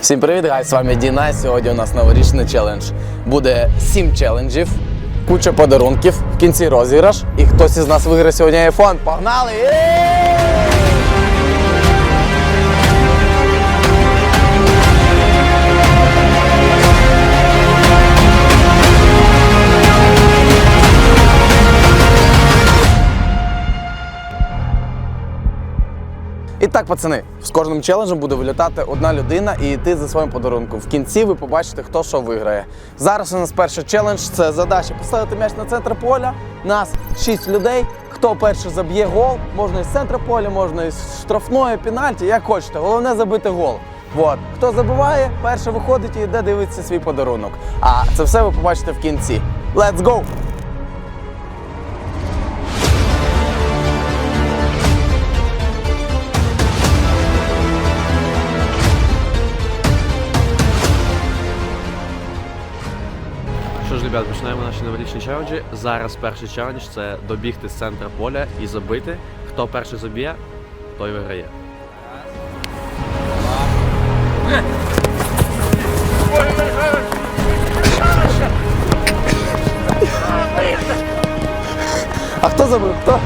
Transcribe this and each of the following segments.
Всім привіт, гай, з вами Діна. Сьогодні у нас новорічний челендж. Буде 7 челенджів, куча подарунків, в кінці розіграш. І хтось із нас виграє сьогодні iPhone. Погнали! І так, пацани, з кожним челенджем буде вилітати одна людина і йти за своїм подарунком. В кінці ви побачите, хто що виграє. Зараз у нас перший челендж це задача поставити м'яч на центр поля. Нас 6 людей. Хто перший заб'є гол, можна із центра поля, можна із штрафної, пенальті, як хочете. Головне забити гол. Вот. Хто забиває, перший виходить і йде дивитися свій подарунок. А це все ви побачите в кінці. Let's go! Ребят, починаємо наші новорічні челенджі. Зараз перший челендж це добігти з центра поля і забити. Хто перший заб'є, той виграє. А хто забив? Хто?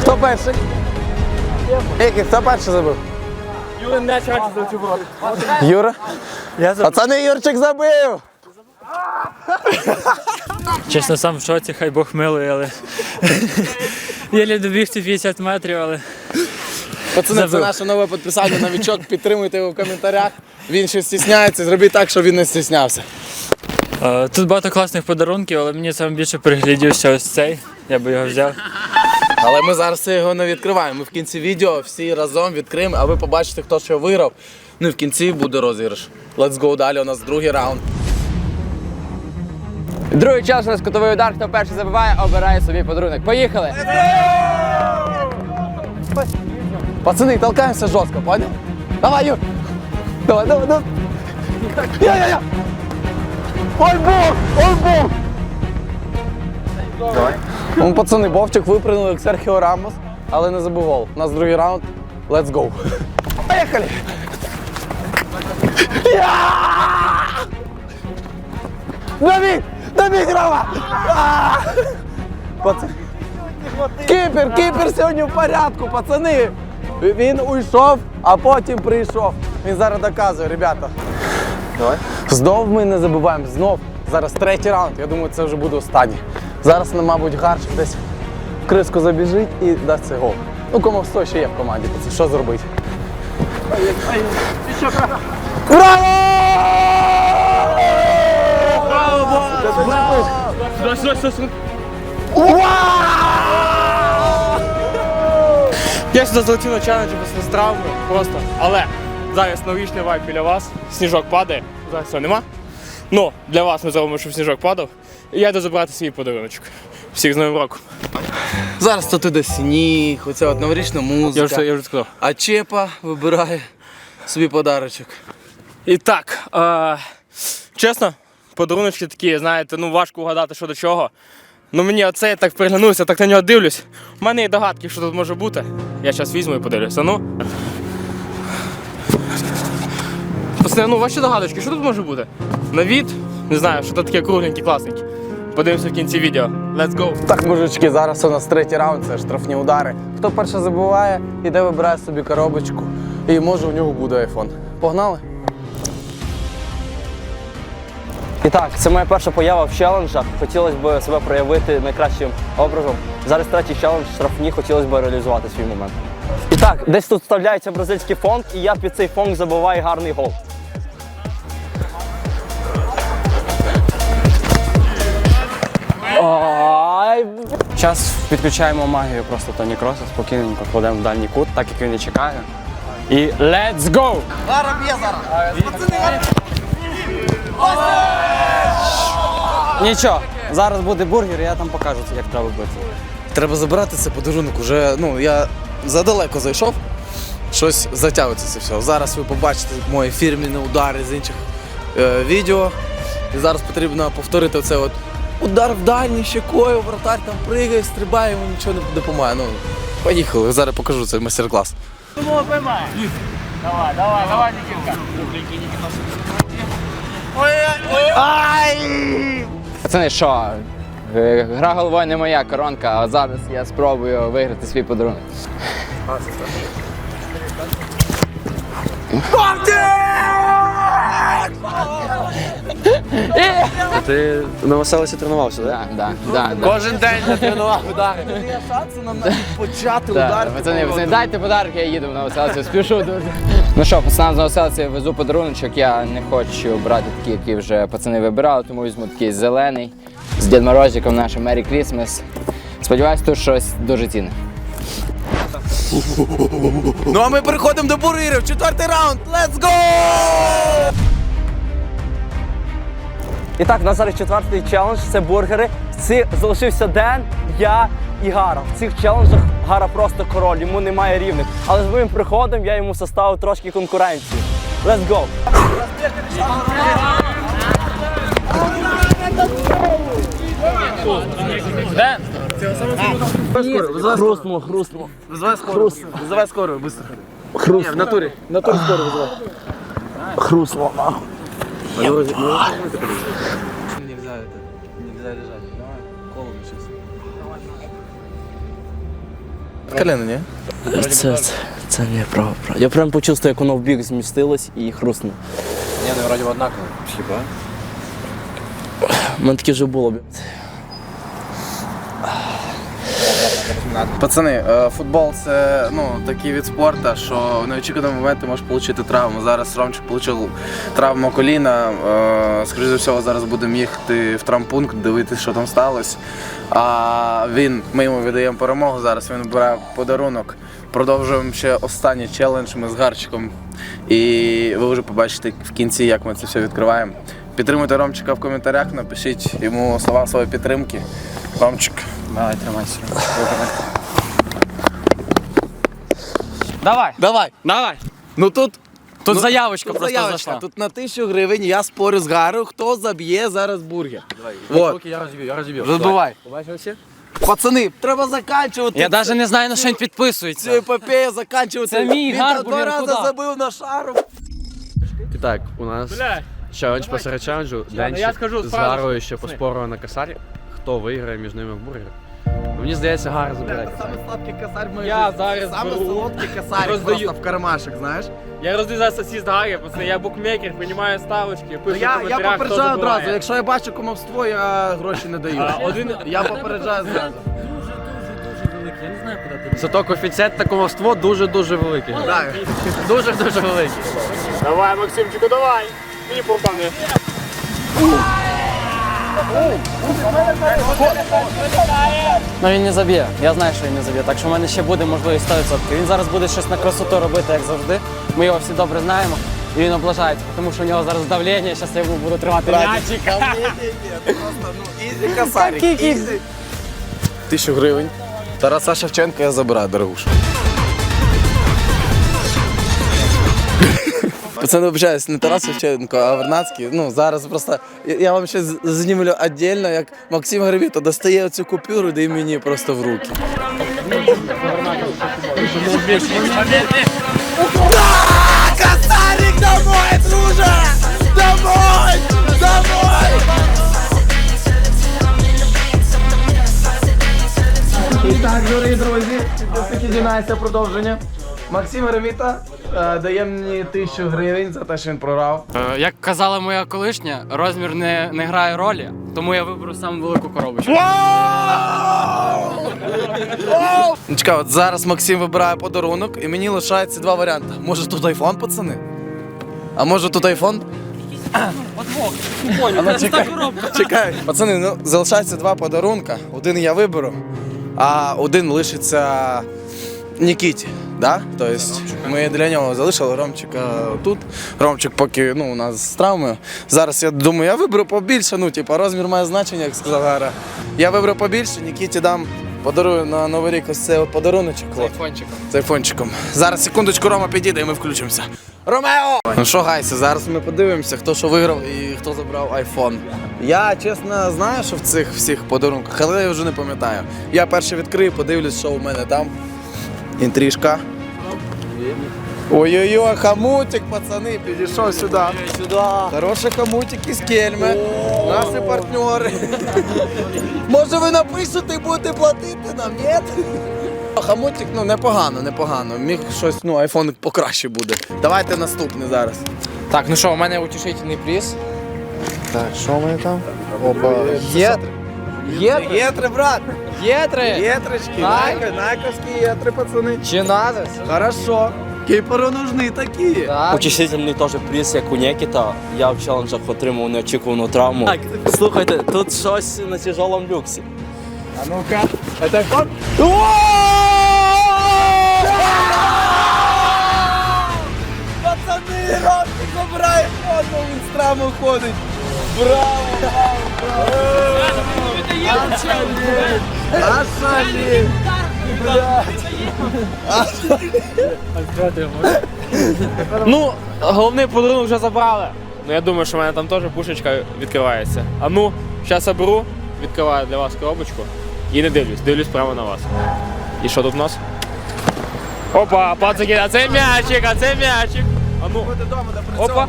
Хто перший? Який, хто перший забив? Юра м'яч Юра? Я за... Пацани, Юрчик забив! Чесно, сам в шоці, хай Бог милує, але єлі добігти 50 метрів, але Пацани, це наше нове підписання новічок. Підтримуйте його в коментарях. Він ще стісняється, зробіть так, щоб він не стіснявся. е, тут багато класних подарунків, але мені саме більше приглядівся ось цей. Я би його взяв. Але ми зараз його не відкриваємо. Ми в кінці відео всі разом відкриємо, а ви побачите, хто що виграв. Ну і в кінці буде розіграш. Let's go далі. У нас другий раунд. Другий час у нас кутовий удар. Хто перший забиває, обирає собі подарунок. Поїхали! Пацани, толкаємося жорстко, понял? Давай, Юр! Давай, давай, давай! Я-я-я! Ой, Бог! Ой, Бог! Давай. Ну, пацани, Бовчик випрыгнув як Серхіо Рамос, але не забив гол. У нас другий раунд. Let's go. Поїхали! Я! Давид! Давид, Рома! Пацани. Кіпер, кіпер сьогодні в порядку, пацани. Він уйшов, а потім прийшов. Він зараз доказує, ребята. Давай. Знов ми не забуваємо, знов. Зараз третій раунд. Я думаю, це вже буде останній. Зараз, ну, мабуть, Гарчик десь в криску забіжить і дасть цей гол. Ну, кому 100 ще є в команді. Що зробити? Браво! Я сюди залетів на челенджі без травми, просто. Але зараз новорічний вайб біля вас, сніжок падає, зараз цього нема. Ну, для вас ми зробимо, щоб сніжок падав. І я йду забрати свій подаруночок. Всіх з Новим роком. Зараз тут іде сніг, оця от новорічна музика. Я вже, я вже сказав. А Чепа вибирає собі подарочок. І так, е, чесно, подаруночки такі, знаєте, ну важко угадати, що до чого. Ну мені оце я так приглянувся, так на нього дивлюсь. У мене є догадки, що тут може бути. Я зараз візьму і подивлюся. Ну. Пацани, ну ваші догадочки, що тут може бути? На від, не знаю, що тут таке кругленьке, класненьке. Подивимося в кінці відео. Let's go! Так, мужички, зараз у нас третій раунд, це штрафні удари. Хто перше забуває, іде вибирає собі коробочку, і може у нього буде айфон. Погнали? І так, це моя перша поява в челенджах. Хотілося б себе проявити найкращим образом. Зараз третій челендж штрафні, хотілося б реалізувати свій момент. І так, десь тут вставляється бразильський фонк, і я під цей фонк забиваю гарний гол. Ай, Зараз підключаємо магію просто Тоні Кроса, спокійненько кладемо в дальній кут, так як він і чекає. І let's go! Нічого, зараз буде бургер, я там покажу, як треба бити. Треба забирати це подарунок. Уже ну я задалеко зайшов. Щось затягується це все. Зараз ви побачите мої фірміні удари з інших е, відео. І зараз потрібно повторити оце от удар в дальній щекою, вратар там пригає, стрибає, йому нічого не допомагає. Ну, поїхали, зараз покажу цей майстер-клас. Пацани, що? Е, Гра головою не моя коронка, а зараз я спробую виграти свій подарунок. Ти на веселості тренувався, так? Да, да, да, да. Кожен день я тренував удари. Це є шанси нам навіть почати Да, ударити. пацани, пацани, дайте подарок, я їду на оселицю, спішу дуже. Ну що, пацанам на оселицю я везу подаруночок, я не хочу брати такі, які вже пацани вибирали, тому візьму такий зелений з Дід Морозиком нашим Merry Christmas. Сподіваюсь, тут щось дуже цінне. Ну а ми переходимо до бургерів. Четвертий раунд. Let's go! І так, у нас зараз четвертий челендж це бургери. Ці залишився Ден, я і Гара. В цих челенджах Гара просто король, йому немає рівних. Але з моїм приходом я йому составив трошки конкуренції. Let's go! Хрустнуло, хрустнуло. Вызывай скорую. Вызывай скорую, быстро. Хруст. Не, в натуре. В натуре скорую вызывай. Хрустнуло, нахуй. Нельзя это. Нельзя лежать. Давай. Холодно сейчас. Колено, не? Це, це, це не право. Я прям почувствував, як воно в бік змістилось і хрустнуло. Ні, ну вроді однаково. Хіба? У мене таке вже було. Пацани, е, футбол це ну, такий від спорту, що в неочікуваний момент ти можеш отримати травму. Зараз Ромчик отримав травму коліна. е, Скоріше за всього, зараз будемо їхати в травмпункт, дивитися, що там сталося. А він, ми йому віддаємо перемогу. Зараз він бере подарунок. Продовжуємо ще останній челендж ми з Гарчиком. І ви вже побачите в кінці, як ми це все відкриваємо. Підтримуйте Ромчика в коментарях, напишіть йому слова своєї підтримки. Ромчик. Давай, тримайся. Давай, Давай. давай. Ну тут Тут Ну, заявочка Тут просто заявочка. зайшла. Тут на тисячу гривень я спорю з Гарою, хто заб'є зараз бургер. Вот. Я розіб'ю, я розіб'ю. Забивай. Побачив? Пацани, треба заканчувати. Я навіть не знаю, на що він Цю підписується. епопею заканчувати. Це мій Він гарбургер, два рази куди? забив на шару. І так, у нас челендж посеред челенджу. я Денчик скажу з Гарою ще поспорили на касарі. Хто виграє між ними в бургері? Ну, Мені здається, Гара забере. Самий сладкий косарь в моїй Я житті. зараз Самий беру, солодкий косарь роздаю. просто в кармашек, знаєш. Я роздаю зараз сосіс Гарі, пацани, я букмекер, приймаю ставочки, пишу в Я, я коментарях, хто попереджаю одразу, якщо я бачу кумовство, я гроші не даю. А, один- Я попереджаю зразу. Зато коефіцієнт та кумовство дуже-дуже великий. Так. Дуже-дуже великий. Давай, Максимчику, давай. Мені попане. Ну він не заб'є. Я знаю, що він не заб'є. Так що в мене ще буде можливість 100%. Він зараз буде щось на красоту робити, як завжди. Ми його всі добре знаємо. І він облажається, тому що у нього зараз давлення, зараз я йому буду тримати м'ячик. Ну, ізі косарик, ізі. Тисячу гривень. Тараса Шевченка я забираю, дорогуша. Пацани, вибачаюсь, не Тарас Шевченко, а Вернацький. Ну, зараз просто я, вам ще знімлю віддільно, як Максим Гравіто достає цю купюру, дає мені просто в руки. Да! Косарик домой, друже! Домой! Домой! І так, дорогі друзі, таки дінається продовження. Максим Ревіта е, дає мені тисячу гривень за те, що він програв. Е, Як казала моя колишня, розмір не, не грає ролі, тому я виберу саму велику коробочку. Ну, Чекай, от зараз Максим вибирає подарунок, і мені лишається два варіанти. Може тут айфон, пацани? А може тут айфон? А ну, чекай, чекай. Пацани, ну залишається два подарунка. Один я виберу, а один лишиться Нікіті. Да? Тобто ми для нього залишили Ромчика тут. Ромчик поки ну, у нас з травмою. Зараз я думаю, я виберу побільше, ну, типу, розмір має значення, як сказав Гара. Я виберу побільше, Нікіті дам, подарую на Новий рік ось цей от подаруночок. З айфончиком. Зараз секундочку Рома підійде і ми включимося. Ромео! Ну що, гайси, зараз ми подивимося, хто що виграв і хто забрав айфон. Я чесно знаю, що в цих всіх подарунках, але я вже не пам'ятаю. Я перше відкрию, подивлюсь, що у мене там. Інтрижка. Ой-ой-ой, хамутик, пацани, підійшов сюди. Сюди. Хороший хамутик із кельми. Наші партнери. Може ви напишете і будете платити нам, ні? Хамутик, ну непогано, непогано. Міг щось, ну, айфон покраще буде. Давайте наступний зараз. Так, ну що, у мене утішительний приз. Так, що в мене там? Опа. Єтри. Єтри? Єтри, брат. Єтри! Єтрички. Най. Найк- Найковські єтри, пацани. Чи надо? Хорошо. Кіперу нужны такі. Так. Утішительний теж приз, як у Нікіта. Я в челенджах отримав неочікувану травму. Так, слухайте, тут щось на тяжелому люксі. А ну-ка. Это айфон? Пацани, Ромчик забирає він з травми ходить. Браво, браво, браво. Ошалеть. Ну, головний подарунок вже забрали. Ну я думаю, що в мене там теж пушечка відкривається. А ну, зараз я беру, відкриваю для вас коробочку і не дивлюсь, дивлюсь прямо на вас. І що тут у нас? Опа, пацаки, а це м'ячик, а це м'ячик. А ну, Опа.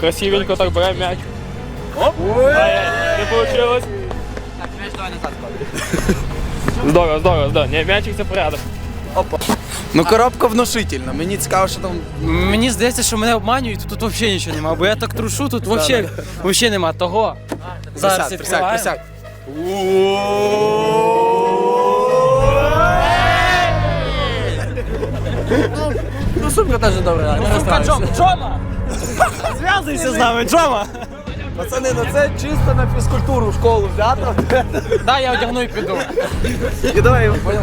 красивенько так беремо м'яч. Оп! Не вийшло. Здорово, здорово, здорово. Ні, м'ячик це порядок. Ну коробка внушительна. Мені цікаво, що там. Мені здається, що мене обманюють, тут взагалі нічого немає, бо я так трушу, тут взагалі, взагалі нема того. Зараз Присядь, присядь. Ну, сумка теж добре. Сумка Джома. Джома! Зв'язуйся з нами, Джома! Пацани, ну це чисто на фізкультуру в школу взято. Дай я одягну і піду. І давай, понял.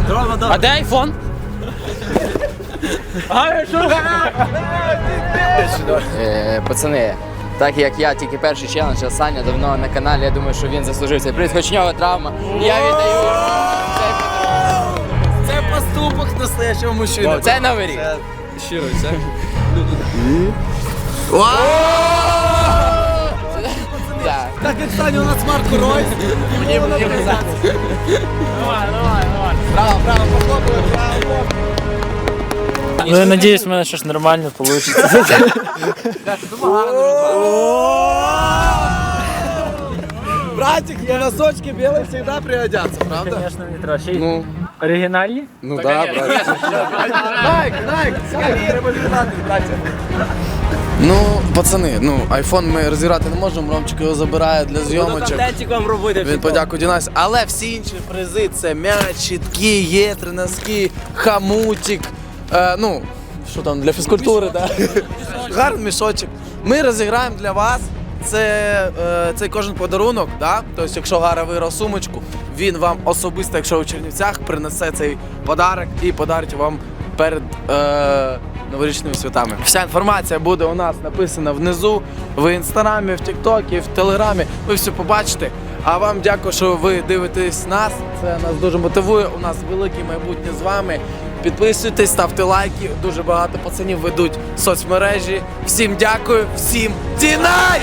А де айфон? Е, пацани, так як я тільки перший челендж, а Саня давно на каналі, я думаю, що він заслужив цей приз, хоч у нього травма. Я віддаю. Це поступок настоящого мужчини. Це новий рік. Щиро, це. Так. Так як Саня у нас Марко Ройс. Мені мені Браво, браво, похлопали, браво. Ну, я надіюсь, в мене щось нормально вийде. Братик, я носочки белые всегда пригодятся, правда? Звісно, не треба. Ще й Ну, оригінальні? ну да, братик. Найк, найк, треба віддати, братик. Ну, пацани, ну, айфон ми розіграти не можемо, Ромчик його забирає для зйомочок. Контентик вам робити. Він подякує Дінасі. Але всі інші призи це м'яч, щітки, єтри, носки, хамутик. Е, ну, що там, для фізкультури, так? Гарний мішочок. Ми розіграємо для вас. Це е, цей кожен подарунок, да? тобто, якщо Гара виграв сумочку, він вам особисто, якщо в Чернівцях, принесе цей подарок і подарить вам перед е, новорічними святами. Вся інформація буде у нас написана внизу в інстаграмі, в Тіктокі, в Телеграмі. Ви все побачите. А вам дякую, що ви дивитесь нас. Це нас дуже мотивує. У нас велике майбутнє з вами. Підписуйтесь, ставте лайки. Дуже багато пацанів ведуть соцмережі. Всім дякую, всім дінай!